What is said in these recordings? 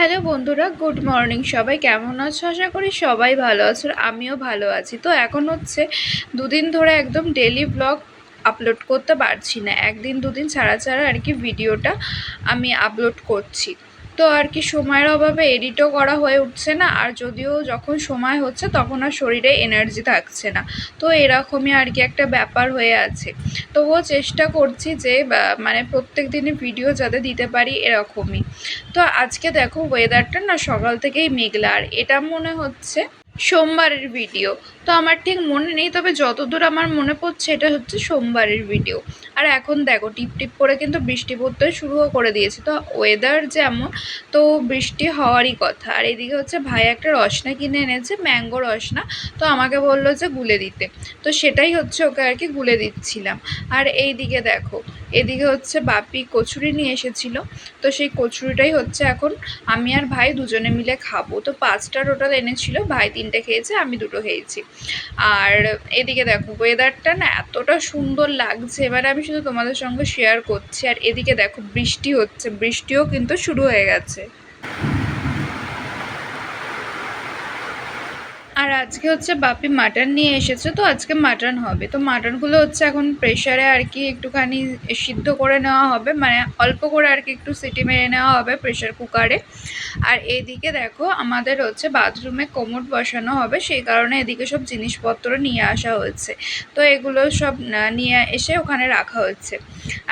Hello বন্ধুরা, good morning. সবাই কেমন আছো? আশা করি সবাই ভালো আছো আমিও ভালো আছি। তো এখন হচ্ছে দুদিন ধরে একদম ডেলি ব্লগ আপলোড করতে পারছি না। একদিন দুদিন ছাড়া ছাড়া আর কি ভিডিওটা আমি আপলোড করছি। তো আর কি সময়ের অভাবে এডিটও করা হয়ে উঠছে না। আর যদিও যখন সময় হচ্ছে, তখন আর শরীরে এনার্জি থাকছে না। তো এরকমই আর কি একটা ব্যাপার হয়ে আছে। তবুও চেষ্টা করছি যে মানে প্রত্যেক দিনই ভিডিও যাতে দিতে পারি এরকমই। তো আজকে দেখো ওয়েদারটা না সকাল থেকেই মেঘলা। আর এটা মনে হচ্ছে সোমবারের ভিডিও। তো আমার ঠিক মনে নেই, তবে যতদূর আমার মনে পড়ছে এটা হচ্ছে সোমবারের ভিডিও। আর এখন দেখো, টিপ টিপ করে কিন্তু বৃষ্টি পড়তে শুরুও করে দিয়েছে। তো ওয়েদার যেমন, তো বৃষ্টি হওয়ারই কথা। আর এদিকে হচ্ছে ভাই একটা রসনা কিনে এনেছে, ম্যাঙ্গো রসনা। তো আমাকে বলল যে গুলে দিতে। তো সেটাই হচ্ছে ওকে আর কি গুলে দিচ্ছিলাম। আর এই দিকে দেখো এদিকে হচ্ছে বাপি কচুরি নিয়ে এসেছিল। তো সেই কচুরিটাই হচ্ছে এখন আমি আর ভাই দুজনে মিলে খাব। তো পাঁচটা টোটাল এনেছিল, ভাই তিনটে খেয়েছে, আমি দুটো খেয়েছি। আর এদিকে দেখো ওয়েদারটা না এতটা সুন্দর লাগছে, এবার আমি শুধু তোমাদের সঙ্গে শেয়ার করছি। আর এদিকে দেখো, বৃষ্টি হচ্ছে, বৃষ্টিও কিন্তু শুরু হয়ে গেছে। আর আজকে হচ্ছে বাপি মাটন নিয়ে এসেছে, তো আজকে মাটন হবে। তো মাটনগুলো হচ্ছে এখন প্রেশারে আর কি একটুখানি সিদ্ধ করে নেওয়া হবে মানে অল্প করে আর কি একটু সিটি মেরে নেওয়া হবে প্রেশার কুকারে আর এদিকে দেখো আমাদের হচ্ছে বাথরুমে কোমোড বসানো হবে, সেই কারণে এদিকে সব জিনিসপত্র নিয়ে আসা হয়েছে তো এগুলো সব নিয়ে এসে ওখানে রাখা হচ্ছে।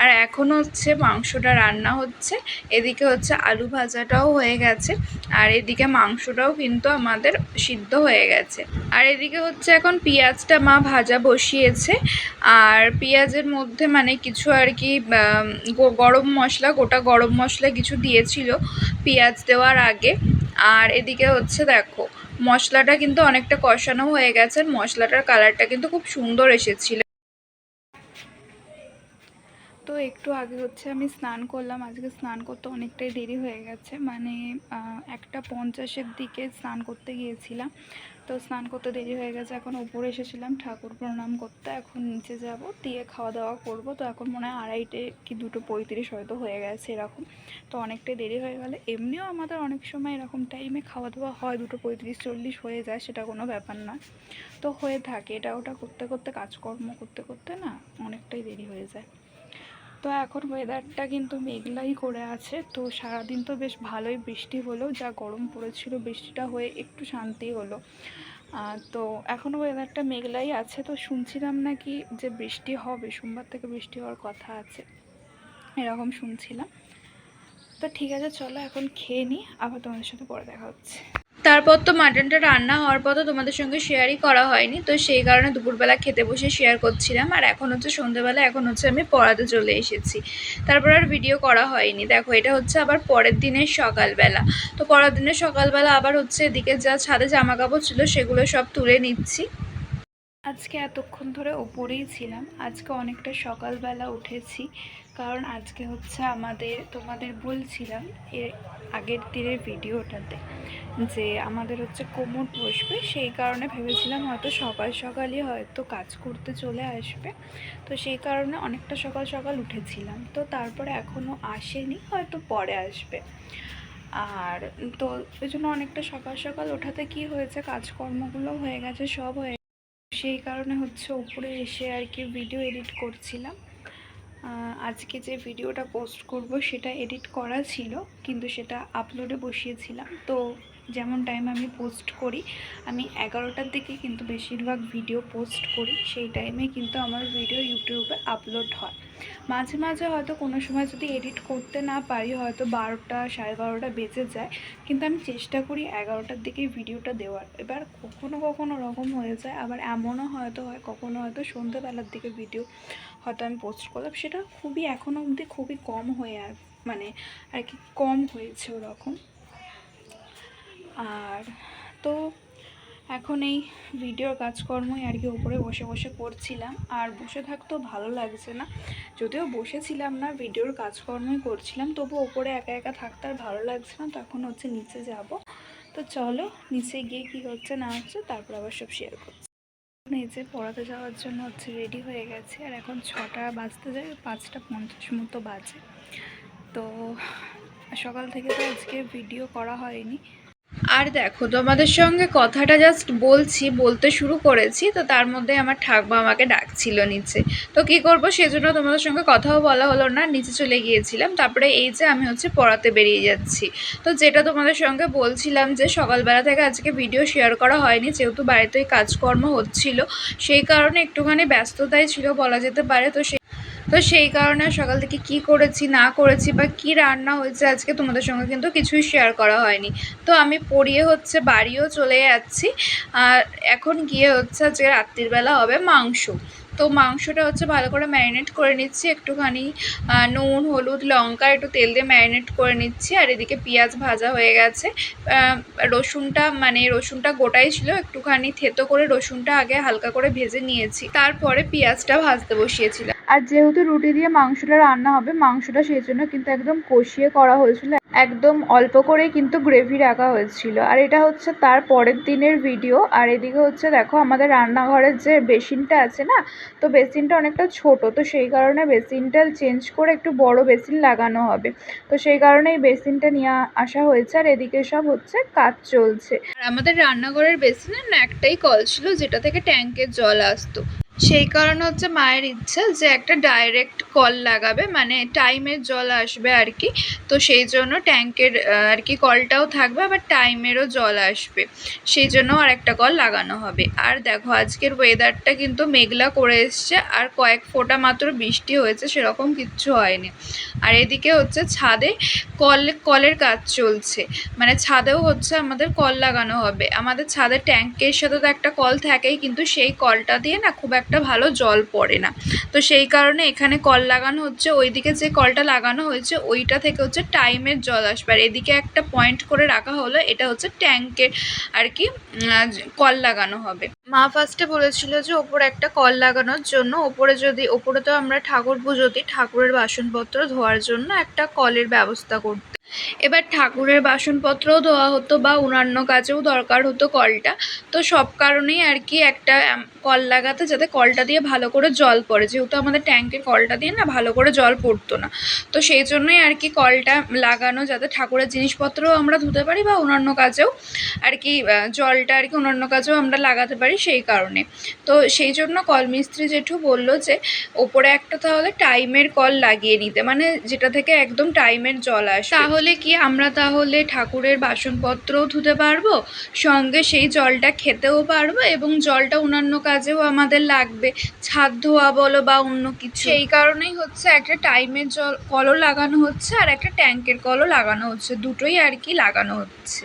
আর এখন হচ্ছে মাংসটা রান্না হচ্ছে, এদিকে হচ্ছে আলু ভাজাটাও হয়ে গেছে, আর এদিকে মাংসটাও কিন্তু আমাদের সিদ্ধ হয়ে গেছে। আর এদিকে হচ্ছে এখন পেঁয়াজটা মা ভাজা বসিয়েছে। আর পেঁয়াজের মধ্যে মানে কিছু আর কি গরম মশলা, গোটা গরম মশলা কিছু দিয়েছিল পেঁয়াজ দেওয়ার আগে। আর এদিকে হচ্ছে দেখো, মশলাটা কিন্তু অনেকটা কষানো হয়ে গেছে। আর মশলাটার কালারটা কিন্তু খুব সুন্দর এসেছিল। একটু আগে হচ্ছে আমি স্নান করলাম, আজকে স্নান করতে অনেকটাই দেরি হয়ে গেছে। মানে একটা পঞ্চাশের দিকে স্নান করতে গিয়েছিলাম। তো স্নান করতে দেরি হয়ে গেছে, এখন উপরে এসেছিলাম, ঠাকুর প্রণাম করতে, এখন নিচে যাব, দিয়ে খাওয়া দাওয়া করব। তো এখন মনে হয় আড়াইটে কি দুটো পঁয়ত্রিশ হয়তো হয়ে গেছে এরকম। তো অনেকটাই দেরি হয়ে গেলে। এমনিও আমাদের অনেক সময় এরকম টাইমে খাওয়া দাওয়া হয়, দুটো পঁয়ত্রিশ, চল্লিশ হয়ে যায়, সেটা কোনো ব্যাপার না। তো হয়ে থাকে, এটা ওটা করতে করতে, কাজকর্ম করতে করতে না অনেকটাই দেরি হয়ে যায়। তো এখন ওয়েদারটা কিন্তু মেঘলাই করে আছে। তো সারাদিন তো বেশ ভালোই বৃষ্টি হলো, যা গরম পড়েছিল বৃষ্টিটা হয়ে একটু শান্তি হলো। তো এখনও ওয়েদারটা মেঘলাই আছে, তো শুনছিলাম নাকি যে বৃষ্টি হবে, সোমবার থেকে বৃষ্টি হওয়ার কথা আছে, এরকম শুনছিলাম। তো ঠিক আছে, চলো এখন খেয়ে নিই আবার তোমাদের সাথে পরে দেখা হচ্ছে। তারপর তো মাটনটা রান্না হওয়ার পর তো তোমাদের সঙ্গে শেয়ারই করা হয়নি। তো সেই কারণে দুপুরবেলা খেতে বসে শেয়ার করছিলাম। আর এখন হচ্ছে সন্ধ্যেবেলা, এখন হচ্ছে আমি পড়াতে চলে এসেছি। তারপর আর ভিডিও করা হয়নি। দেখো, এটা হচ্ছে আবার পরের দিনের সকালবেলা। তো পরের দিনের সকালবেলা আবার হচ্ছে এদিকে যা ছাদে জামা কাপড় ছিল সেগুলো সব তুলে নিচ্ছি। আজকে এতক্ষণ ধরে ওপরেই ছিলাম। আজকে অনেকটা সকালবেলা উঠেছি, কারণ আজকে হচ্ছে আমাদের, তোমাদের বলছিলাম এর আগের দিনের ভিডিওটাতে যে আমাদের হচ্ছে কোমর বসবে, সেই কারণে ভেবেছিলাম হয়তো সকাল সকালই হয়তো কাজ করতে চলে আসবে। তো সেই কারণে অনেকটা সকাল সকাল উঠেছিলাম। তো তারপরে এখনও আসেনি, হয়তো পরে আসবে। আর তো ওই জন্য অনেকটা সকাল সকাল ওঠাতে কি হয়েছে, কাজকর্মগুলো হয়ে গেছে, সব হয়ে সেই কারণে হচ্ছে উপরে এসে আর কি ভিডিও এডিট করছিলাম। আজকে যে ভিডিওটা পোস্ট করব সেটা এডিট করা ছিল, কিন্তু সেটা আপলোডে বসিয়েছিলাম। তো যেমন টাইম আমি পোস্ট করি, আমি এগারোটার দিকে কিন্তু বেশিরভাগ ভিডিও পোস্ট করি, সেই টাইমে কিন্তু আমার ভিডিও ইউটিউবে আপলোড হয়। মাঝে মাঝে হয়তো কোনো সময় যদি এডিট করতে না পারি, হয়তো বারোটা সাড়ে বারোটা বেজে যায়। কিন্তু আমি চেষ্টা করি এগারোটার দিকে ভিডিওটা দেওয়ার। এবার কখনো কখনো ওরকম হয়ে যায়। আবার এমনও হয়তো হয়, কখনো হয়তো সন্ধ্যেবেলার দিকে ভিডিও হয়তো আমি পোস্ট করলাম। সেটা খুবই এখনও অবধি খুবই কম হয়ে আর মানে আর কি কম হয়েছে ওরকম। আর তো এখন এই ভিডিওর কাজকর্মই আর কি ওপরে বসে বসে করছিলাম। আর বসে থাকতেও ভালো লাগছে না। যদিও বসেছিলাম না, ভিডিওর কাজকর্মই করছিলাম, তবু ওপরে একা একা থাকতে আর ভালো লাগছে না, তখন হচ্ছে নিচে যাব। তো চলো, নিচে গিয়ে কি হচ্ছে না হচ্ছে, তারপর আবার সব শেয়ার করছি। নিচে পড়াতে যাওয়ার জন্য হচ্ছে রেডি হয়ে গেছে, আর এখন ছটা বাজতে যায়, পাঁচটা পঞ্চাশ মতো বাজে। তো সকাল থেকে তো আজকে ভিডিও করা হয়নি। আর দেখো, তোমাদের সঙ্গে কথাটা জাস্ট বলছি, বলতে শুরু করেছি, তো তার মধ্যে আমার ঠাকমা আমাকে ডাকছিল নিচে। তো কি করব, সেজন্য তোমাদের সঙ্গে কথাও বলা হলো না, নিচে চলে গিয়েছিলাম। তারপরে এই যে আমি হচ্ছে পড়াতে বেরিয়ে যাচ্ছি। তো যেটা তোমাদের সঙ্গে বলছিলাম যে, সকালবেলা থেকে আজকে ভিডিও শেয়ার করা হয়নি, যেহেতু বাড়িতে কাজকর্ম হচ্ছিল, সেই কারণে একটুখানি ব্যস্ততাই ছিল বলা যেতে পারে, তো সেই তো সেই কারণে সকাল থেকে কি করেছি, না করেছি বা কি রান্না হয়েছে আজকে তোমাদের সঙ্গে কিন্তু কিছুই শেয়ার করা হয়নি। তো আমি পড়িয়ে হচ্ছে বাড়িও চলে যাচ্ছি। আর এখন গিয়ে হচ্ছে আজকে রাত্রিবেলা হবে মাংস। তো মাংসটা হচ্ছে ভালো করে ম্যারিনেট করে নিচ্ছি, একটুখানি নুন, হলুদ, লঙ্কা একটু তেল দিয়ে ম্যারিনেট করে নিচ্ছি। আর এদিকে পেঁয়াজ ভাজা হয়ে গেছে। রসুনটা মানে রসুনটা গোটাই ছিল, একটুখানি থেতো করে রসুনটা আগে হালকা করে ভেজে নিয়েছি। তারপরে পেঁয়াজটা ভাজতে বসিয়েছিলাম। আর যেহেতু রুটি দিয়ে মাংসটা রান্না হবে, মাংসটা সেই জন্য কিন্তু একদম কষিয়ে করা হয়েছিল। একদম অল্প করেই কিন্তু গ্রেভি রাখা হয়েছিল। আর এটা হচ্ছে তার পরের দিনের ভিডিও আর এদিকে হচ্ছে দেখো আমাদের রান্নাঘরের যে বেসিনটা আছে না, তো বেসিনটা অনেকটা ছোট, তো সেই কারণে বেসিনটা চেঞ্জ করে একটু বড় বেসিন লাগানো হবে। তো সেই কারণে এই বেসিনটা নিয়ে আসা হয়েছে। আর এদিকে সব হচ্ছে কাজ চলছে। আর আমাদের রান্নাঘরের বেসিনে না একটাই কল ছিল, যেটা থেকে ট্যাঙ্কের জল আসতো। সেই কারণে হচ্ছে মায়ের ইচ্ছা যে একটা ডাইরেক্ট কল লাগাবে মানে টাইমের জল আসবে আর কি। তো সেই জন্য ট্যাঙ্কের আর কি কলটাও থাকবে, আবার টাইমেরও জল আসবে। সেই জন্য আর একটা কল লাগানো হবে। আর দেখো, আজকের ওয়েদারটা কিন্তু মেঘলা করে এসছে, আর কয়েক ফোঁটা মাত্র বৃষ্টি হয়েছে, সেরকম কিচ্ছু হয়নি। আর এদিকে হচ্ছে ছাদে কল কলের কাজ চলছে। মানে ছাদেও হচ্ছে আমাদের কল লাগানো হবে। আমাদের ছাদের ট্যাঙ্কের সাথে তো একটা কল থাকেই, কিন্তু সেই কলটা দিয়ে না খুব একটা ভালো জল পড়ে না। তো সেই কারণে এখানে কল লাগানো হচ্ছে, ওইদিকে যে কলটা লাগানো হয়েছে, ওইটা থেকে হচ্ছে টাইমের জল আসবে। আর এদিকে একটা পয়েন্ট করে রাখা হলো, এটা হচ্ছে ট্যাঙ্কের আর কি কল লাগানো হবে। মা ফার্স্টে বলেছিল যে ওপরে একটা কল লাগানোর জন্য, ওপরে যদি, ওপরে তো আমরা ঠাকুর পুজোতে ঠাকুরের বাসনপত্র ধোয়ার জন্য একটা কলের ব্যবস্থা করতে এবার ঠাকুরের বাসনপত্রও ধোয়া হতো বা অন্যান্য কাজেও দরকার হতো কলটা। তো সব কারণেই আর কি একটা কল লাগাতে যাতে কলটা দিয়ে ভালো করে জল পড়ে। যেহেতু আমাদের ট্যাঙ্কে কলটা দিয়ে না ভালো করে জল পড়তো না। তো সেই জন্যই আর কি কলটা লাগানো যাতে ঠাকুরের জিনিসপত্রও আমরা ধুতে পারি বা অন্যান্য কাজেও আর কি জলটা আর কি অন্যান্য কাজেও আমরা লাগাতে পারি সেই কারণে। তো সেই জন্য কল মিস্ত্রি জেঠু বলল যে, ওপরে একটা তাহলে টাইমের কল লাগিয়ে নিতে। মানে যেটা থেকে একদম টাইমের জল আসে তাহলে কি আমরা তাহলে ঠাকুরের বাসনপত্রও ধুতে পারব? সঙ্গে সেই জলটা খেতেও পারব এবং জলটা অন্যান্য কাজেও আমাদের লাগবে। ছাদ ধোয়া বলো বা অন্য কিছু। সেই কারণেই হচ্ছে একটা টাইমের জল কলও লাগানো হচ্ছে আর একটা ট্যাঙ্কের কলও লাগানো হচ্ছে। দুটোই আর কি লাগানো হচ্ছে।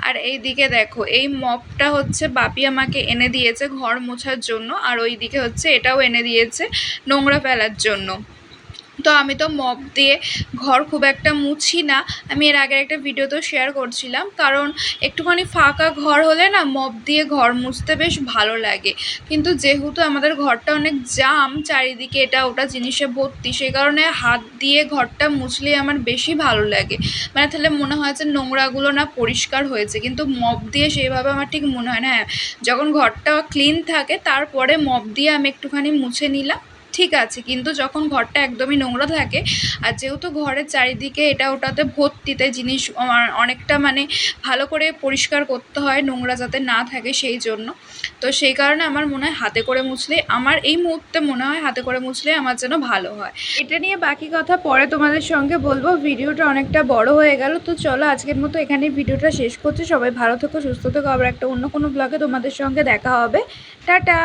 আর এইদিকে দেখো, এই মপটা হচ্ছে বাপি আমাকে এনে দিয়েছে ঘর মোছার জন্য আর ওই দিকে হচ্ছে এটাও এনে দিয়েছে নোংরা ফেলার জন্য। তো আমি তো মপ দিয়ে ঘর খুব একটা মুছি না। আমি এর আগের একটা ভিডিওতেও শেয়ার করছিলাম। কারণ একটুখানি ফাঁকা ঘর হলে না মপ দিয়ে ঘর মুছতে বেশ ভালো লাগে। কিন্তু যেহেতু আমাদের ঘরটা অনেক জাম, চারিদিকে এটা ওটা জিনিসে ভর্তি, সেই কারণে হাত দিয়ে ঘরটা মুছলে আমার বেশি ভালো লাগে। মানে তাহলে মনে হয় যে নোংরাগুলো না পরিষ্কার হয়েছে। কিন্তু মপ দিয়ে সেইভাবে আমার ঠিক মনে হয় না। হ্যাঁ যখন ঘরটা ক্লিন থাকে, তারপরে মপ দিয়ে আমি একটুখানি মুছে নিলাম। ঠিক আছে, কিন্তু যখন ঘরটা একদমই নোংরা থাকে, আর যেহেতু ঘরের চারিদিকে এটা ওটাতে ভর্তিতে জিনিস অনেকটা মানে ভালো করে পরিষ্কার করতে হয়, নোংরা যাতে না থাকে সেই জন্য। তো সেই কারণে আমার মনে হয় হাতে করে মুছলে, আমার এই মুহূর্তে মনে হয় হাতে করে মুছলে আমার যেন ভালো হয়। এটা নিয়ে বাকি কথা পরে তোমাদের সঙ্গে বলব, ভিডিওটা অনেকটা বড় হয়ে গেল, তো চলো আজকের মতো এখানে ভিডিওটা শেষ করছি। সবাই ভালো থেকো, সুস্থ থেকো, আবার একটা অন্য কোনো ব্লগে তোমাদের সঙ্গে দেখা হবে। টাটা!